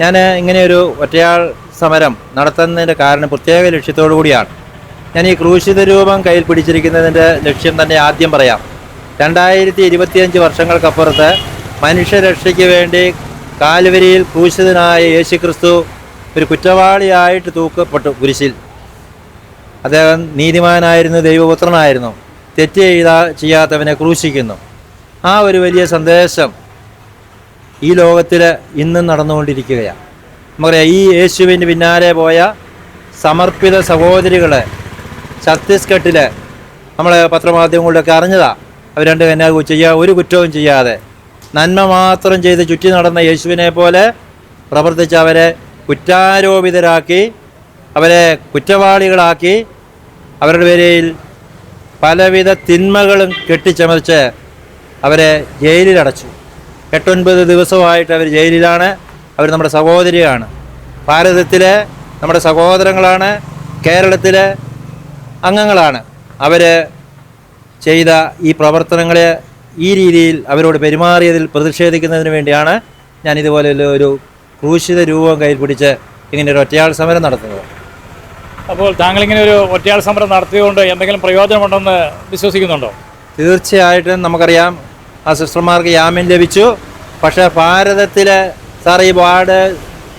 ഞാൻ ഇങ്ങനെയൊരു ഒറ്റയാൾ സമരം നടത്തുന്നതിന്റെ കാരണം പ്രത്യേക ലക്ഷ്യത്തോടു കൂടിയാണ്. ഞാൻ ഈ ക്രൂശിത രൂപം കയ്യിൽ പിടിച്ചിരിക്കുന്നതിന്റെ ലക്ഷ്യം തന്നെ ആദ്യം പറയാം. രണ്ടായിരത്തി ഇരുപത്തിയഞ്ച് വർഷങ്ങൾക്കപ്പുറത്ത് മനുഷ്യരക്ഷയ്ക്ക് വേണ്ടി കാലുവരിയിൽ ക്രൂശിതനായ യേശുക്രിസ്തു ഒരു കുറ്റവാളിയായിട്ട് തൂക്കപ്പെട്ടു കുരിശിൽ. അദ്ദേഹം നീതിമാനായിരുന്നു ദൈവപുത്രനായിരുന്നു തെറ്റ് ചെയ്താ ചെയ്യാത്തവനെ ക്രൂശിക്കുന്നു. ആ ഒരു വലിയ സന്ദേശം ഈ ലോകത്തിൽ ഇന്നും നടന്നുകൊണ്ടിരിക്കുകയാണ്. നമുക്കറിയാം ഈ യേശുവിന്റെ പിന്നാലെ പോയ സമർപ്പിത സഹോദരികൾ ഛത്തീസ്ഗഡിൽ നമ്മൾ പത്രമാധ്യമങ്ങളിലൊക്കെ അറിഞ്ഞതാ. അവർ രണ്ട് കന്യാ ചെയ്യുക ഒരു കുറ്റവും ചെയ്യാതെ നന്മ മാത്രം ചെയ്ത് ചുറ്റി നടന്ന യേശുവിനെ പോലെ പ്രവർത്തിച്ച് അവരെ കുറ്റാരോപിതരാക്കി അവരെ കുറ്റവാളികളാക്കി അവരുടെ പേരിൽ പലവിധ തിന്മകളും കെട്ടിച്ചമച്ച് അവരെ ജയിലിലടച്ചു. എട്ടൊൻപത് ദിവസമായിട്ട് അവർ ജയിലിലാണ്. അവർ നമ്മുടെ സഹോദരിയാണ്. ഭാരതത്തിലെ നമ്മുടെ സഹോദരങ്ങളാണ്. കേരളത്തിലെ അംഗങ്ങളാണ്. അവർ ചെയ്ത ഈ പ്രവർത്തനങ്ങളെ ഈ രീതിയിൽ അവരോട് പെരുമാറിയതിൽ പ്രതിഷേധിക്കുന്നതിന് വേണ്ടിയാണ് ഞാൻ ഇതുപോലെ ഒരു ക്രൂശിത രൂപം കയ്യിൽ പിടിച്ച് ഇങ്ങനെ ഒരു ഒറ്റയാൾ സമരം നടത്തുന്നത്. അപ്പോൾ താങ്കൾ ഇങ്ങനെ ഒരു ഒറ്റയാൾ സമരം നടത്തിയതുകൊണ്ട് എന്തെങ്കിലും പ്രയോജനമുണ്ടെന്ന് വിശ്വസിക്കുന്നുണ്ടോ? തീർച്ചയായിട്ടും നമുക്കറിയാം. ആ സിസ്റ്റർമാർക്ക് ജാമ്യം ലഭിച്ചു. പക്ഷേ ഭാരതത്തിലെ സാർ ഈ ബോർഡ്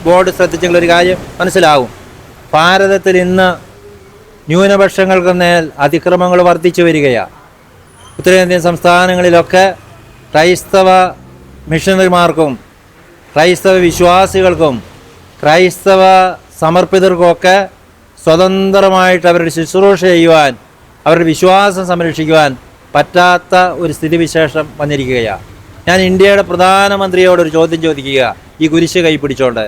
ബോർഡ് ശ്രദ്ധിച്ചെങ്കിൽ ഒരു കാര്യം മനസ്സിലാവും ഭാരതത്തിൽ ഇന്ന് ന്യൂനപക്ഷങ്ങൾക്ക് മേൽ അതിക്രമങ്ങൾ വർദ്ധിച്ചു വരികയാണ് ഉത്തരേന്ത്യൻ സംസ്ഥാനങ്ങളിലൊക്കെ ക്രൈസ്തവ മിഷണറിമാർക്കും ക്രൈസ്തവ വിശ്വാസികൾക്കും ക്രൈസ്തവ സമർപ്പിതർക്കുമൊക്കെ സ്വതന്ത്രമായിട്ട് അവരുടെ ശുശ്രൂഷ ചെയ്യുവാൻ അവരുടെ വിശ്വാസം സംരക്ഷിക്കുവാൻ പറ്റാത്ത ഒരു സ്ഥിതിവിശേഷം വന്നിരിക്കുകയാണ് ഞാൻ ഇന്ത്യയുടെ പ്രധാനമന്ത്രിയോട് ഒരു ചോദ്യം ചോദിക്കുക. ഈ കുരിശ് കൈപ്പിടിച്ചുകൊണ്ട്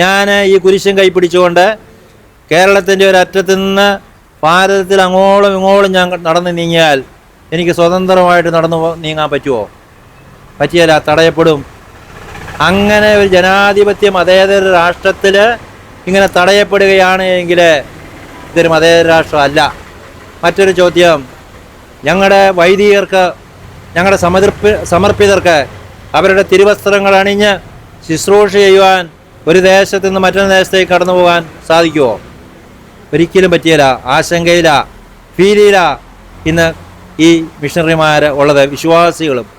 ഞാൻ ഈ കുരിശും കൈപ്പിടിച്ചുകൊണ്ട് കേരളത്തിന്റെ ഒരു അറ്റത്തു നിന്ന് ഭാരതത്തിൽ അങ്ങോളം ഇങ്ങോളം ഞാൻ നടന്ന് നീങ്ങിയാൽ എനിക്ക് സ്വതന്ത്രമായിട്ട് നടന്നു നീങ്ങാൻ പറ്റുമോ പറ്റിയല്ല തടയപ്പെടും. അങ്ങനെ ഒരു ജനാധിപത്യ മതേതര രാഷ്ട്രത്തിൽ ഇങ്ങനെ തടയപ്പെടുകയാണ് എങ്കിൽ ഇതൊരു മതേതര രാഷ്ട്രമല്ല മറ്റൊരു ചോദ്യം. ഞങ്ങളുടെ വൈദികർക്ക് ഞങ്ങളുടെ സമർപ്പി സമർപ്പിതർക്ക് അവരുടെ തിരുവസ്ത്രങ്ങൾ അണിഞ്ഞ് ശുശ്രൂഷ ചെയ്യുവാൻ ഒരു ദേശത്തു നിന്ന് മറ്റൊരു ദേശത്തേക്ക് കടന്നു പോകാൻ സാധിക്കുമോ ഒരിക്കലും പറ്റിയില്ല. ആശങ്കയില്ല. ഫീലില്ല ഇന്ന് ഈ മിഷണറിമാർ ഉള്ളത് വിശ്വാസികളും